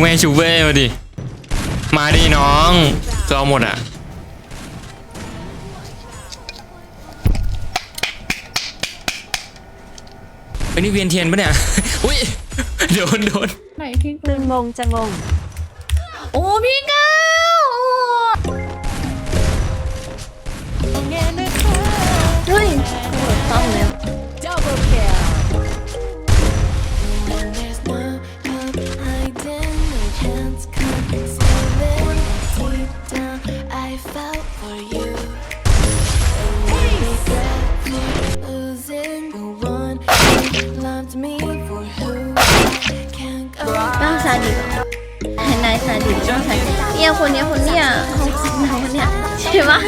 แม่ชูเว้ยมาดิ มาดิน้องก็เอาหมดอะเฮ้ยนี่เวียนเทียนปะเนี่ย อุ้ย โดนโดนไหนพี่ตื่นงงจะงง โอ้พี่ก้าวเฮ้ยตำรวจต้องแล้ว คนเนี้ยคนเนี้ยห้องซิงนายคนเนี้ยใช่ปะ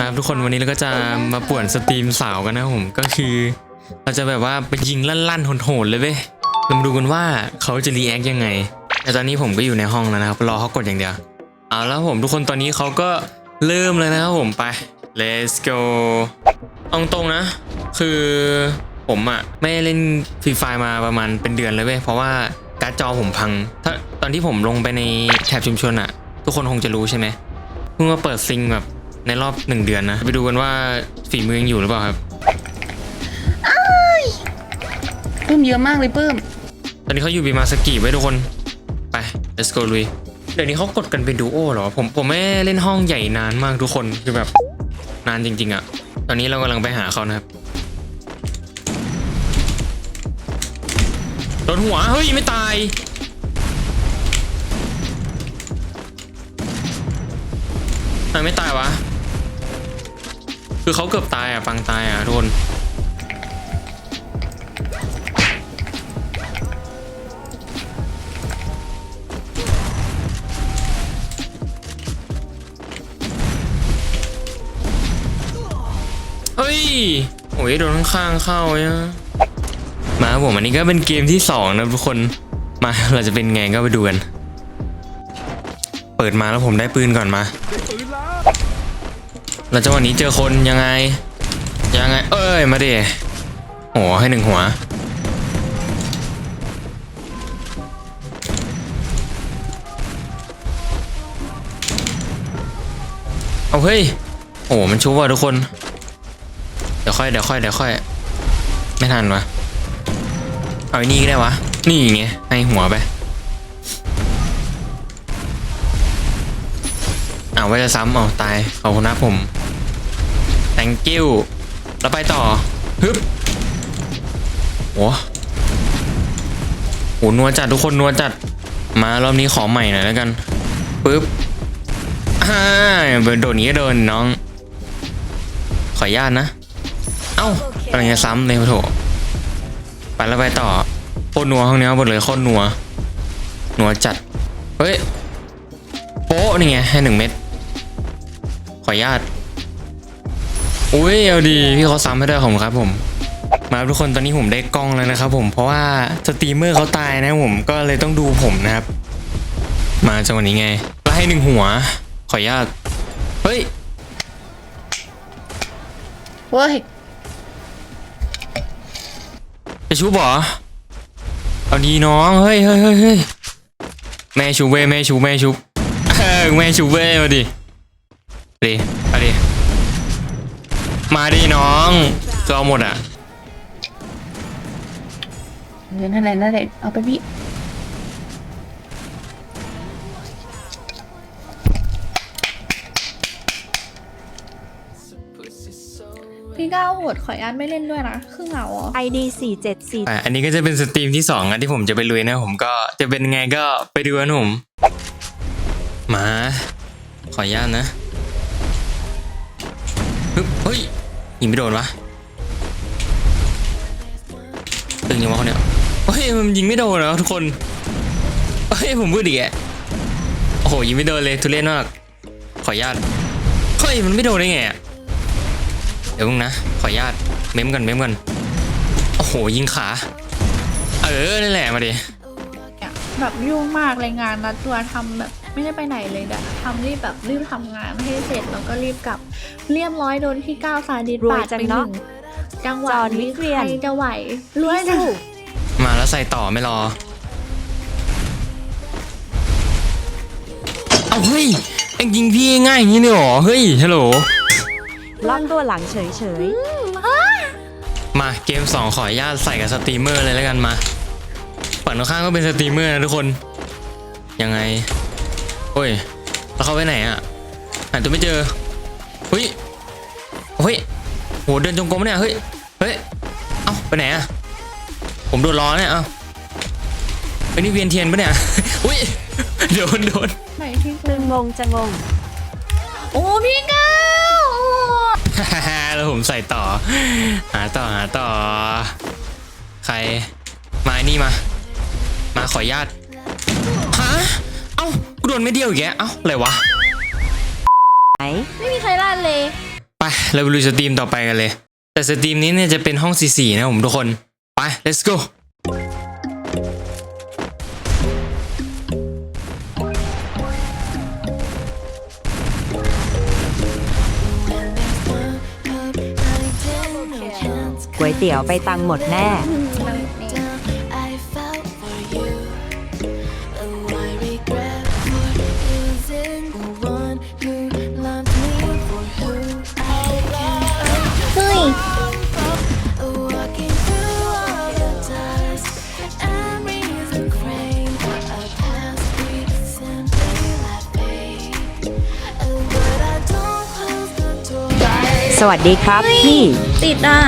ครับทุกคนวันนี้เราก็จะมาป่วนสตรีมสาวกันนะผมก็คือ เราจะแบบว่าไปยิงลั่นๆโหดๆเลยเว้ยเรามาดูกันว่าเขาจะรีแอคยังไง แต่ตอนนี้ผมก็อยู่ในห้องแล้วนะครับ รอเขากดอย่างเดียว เอาแล้วผมทุกคนตอนนี้เขาก็เริ่มเลยนะครับผมไป let's go เอาตรงนะ คือผมอะไม่เล่นฟรีไฟมาประมาณเป็นเดือนเลยเว้ยเพราะว่าการ์ดจอผมพัง ถ้าตอนที่ผมลงไปในแถบชุมชนอะทุกคนคงจะรู้ใช่ไหมเพิ่งมาเปิดซิงแบบในรอบหนึ่งเดือนนะ ไปดูกันว่าฝีมือยังอยู่หรือเปล่าครับ ปื้มเยอะมากเลยปื้ม ตอนนี้เขาอยู่บีมาสกิไว้ทุกคน ไป let's go ลุย เดี๋ยวนี้เขากดกันเป็นดูโอเหรอ ผมผมไม่เล่นห้องใหญ่นานมากทุกคน คือแบบนานจริง ๆอะตอนนี้เรากำลังไปหาเขานะครับโดนหัว เฮ้ย ไม่ตาย ทำไมไม่ตายวะ คือเขาเกือบตายอะ ปังตายอะทุกคน โอ้ยโดนข้างๆเข้าเนี่ยมาผมอันนี้ก็เป็นเกมที่สองนะทุกคนมาเราจะเป็นไงก็ไปดูกัน เปิดมาแล้วผมได้ปืนก่อนมาเราจะวันนี้เจอคนยังไง ยังไง เอ้ยมาดิโหให้หนึ่งหัวเอาเฮ้ยโอ้มันชุบว่ะทุกคน ดี๋ยวค่อยเดี๋ยวค่อยเดี๋ยวค่อย ไม่ทันวะเอาไอ้นี่ก็ได้วะ นี่ไงให้หัวไปเอาไว้จะซ้ำเอาตายขอบคุณนะผม thank you แล้วไปต่อฮึบโอ้โหนัวจัดทุกคนนัวจัด มารอบนี้ขอใหม่หน่อยแล้วกันปึ๊บอ่าโดนนี้โดนน้อง ขออนุญาตนะ เอ้ากำลังจะซ้ำเลยโถไปแล้วไปต่อโคตรนัวห้องนี้หมดเลยโคตรนัวนัวจัด เฮ้ย โป๊ะนี่ไงให้หนึ่งเม็ด ขออนุญาต อุ้ยเอาดีพี่เขาซ้ำให้ด้วยผมครับผม มาทุกคนตอนนี้ผมได้กล้องแล้วนะครับผมเพราะว่าสตรีมเมอร์เขาตายนะผมก็เลยต้องดูผมนะครับ มาจังหวะนี้ไงแล้วให้หนึ่งหัว ขออนุญาต เฮ้ยเว้ย จะชุบเหรอเอาดีน้องเฮ้ยเฮ้ยเฮ้ยแม่ชุบเว้แม่ชุบแม่ชุบเออแม่ชุบเว้มาดิดิมาดิมาดิน้องจะเอาหมดอะเดี๋ยวนั่นแหละนั่นแหละเอาไปพี่ วโหดขออนุญาตไม่เล่นด้วยนะคือเหงาอะไอดีสี่เจ็ดสี่อะอันนี้ก็จะเป็นสตรีมที่สองอันที่ผมจะไปลุยนะผมก็จะเป็นไงก็ไปดูกันผมมา ขออนุญาตนะฮึบเฮ้ยยิงไม่โดนวะตึงยังวะคนเนี้ยเฮ้ยมันยิงไม่โดนเหรอทุกคนเฮ้ยผมพูดอีกแกโอ้โหยิงไม่โดนเลยทุเรศมากขออนุญาตเฮ้ยมันไม่โดนได้ไงอะ เดี๋ยวมึงนะ ขออนุญาตเม้มกันเม้มกันโอ้โหยิงขา เออนั่นแหละมาดิเนี่ยแบบยุ่งมากเลยงานนัดตัวทำแบบไม่ได้ไปไหนเลยอะทำรีบแบบรีบทำงานให้เสร็จแล้วก็รีบกลับ เรียบร้อยโดนพี่ก้าวซาดิสรวยปาดจังไปหเนนึ่อะงจังหวะจอห์นวินี้กเวีใคยนรจะไหวรวยจัง มาแล้วใส่ต่อไม่รอ เอาเฮ้ยเอ็งยิงพี่ง่ายอย่างนี้เลยเหรอเฮ้ยฮัลโหล ล่อนตัวหลังเฉยมาเกม 2 ขออนุญาตใส่กับสตรีมเมอร์เลยแล้วกันมาฝั่งตรงข้ามก็เป็นสตรีมเมอร์นะทุกคน ยังไง โอ้ย แล้วเขาไปไหนอะหาตัวไม่เจอเฮ้ยเฮ้ยโหเดินจงกรมเนี่ยเฮ้ยเฮ้ยเอ้าไปไหนอะผมโดนล้อเนี่ยเอ้าไอ้ยนี่เวียนเทียนปะเนี่ย อุ้ยโดนโดนไหนที่ๆตึงงงจะงง โอ้พี่ก้าวโอ้ แล้วผมใส่ต่อ หาต่อหาต่อ ใคร มาไอ้นี่มา มาขออนุญาตฮะ เอ้ากูโดนไม่เดียวอีกแกเอ้าอะไรวะไหนไม่มีใครล่าเลย ไป เราไปลุยสตรีมต่อไปกันเลย แต่สตรีมนี้เนี่ยจะเป็นห้อง C4 นะผมทุกคน ไป let's go วยเตี๋ยวไปตังหมดแน่ I felt for you. Oh, I regret for losing the one who loved me for who I am. เฮ้ย Walking through all the dust, memories and frame a past we simply let fade. Oh, but I don't close the door. สวัสดีครับพี่ ติดอะ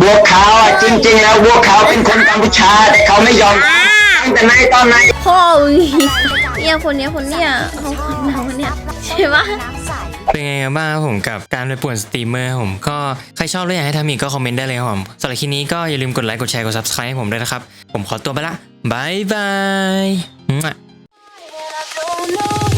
บัวขาวอะจริง ๆ แล้วบัวขาวเป็นคนกัมพูชา แต่เขาไม่ยอมตั้งแต่ไหนตอนไหนพ่อมึงเนี่ยคนเนี้ยคนเนี้ยเขาคนเราคนเนี้ยใช่ปะเป็นไงกันบ้างครับผมกับการไปป่วนสตรีมเมอร์ครับผมก็ใครชอบหรืออยากให้ทำอีกก็คอมเมนต์ได้เลยครับผมสำหรับคลิปนี้ก็อย่าลืมกดไลค์กดแชร์กด subscribe ให้ผมด้วยนะครับ ผมขอตัวไปละบายบาย I don't know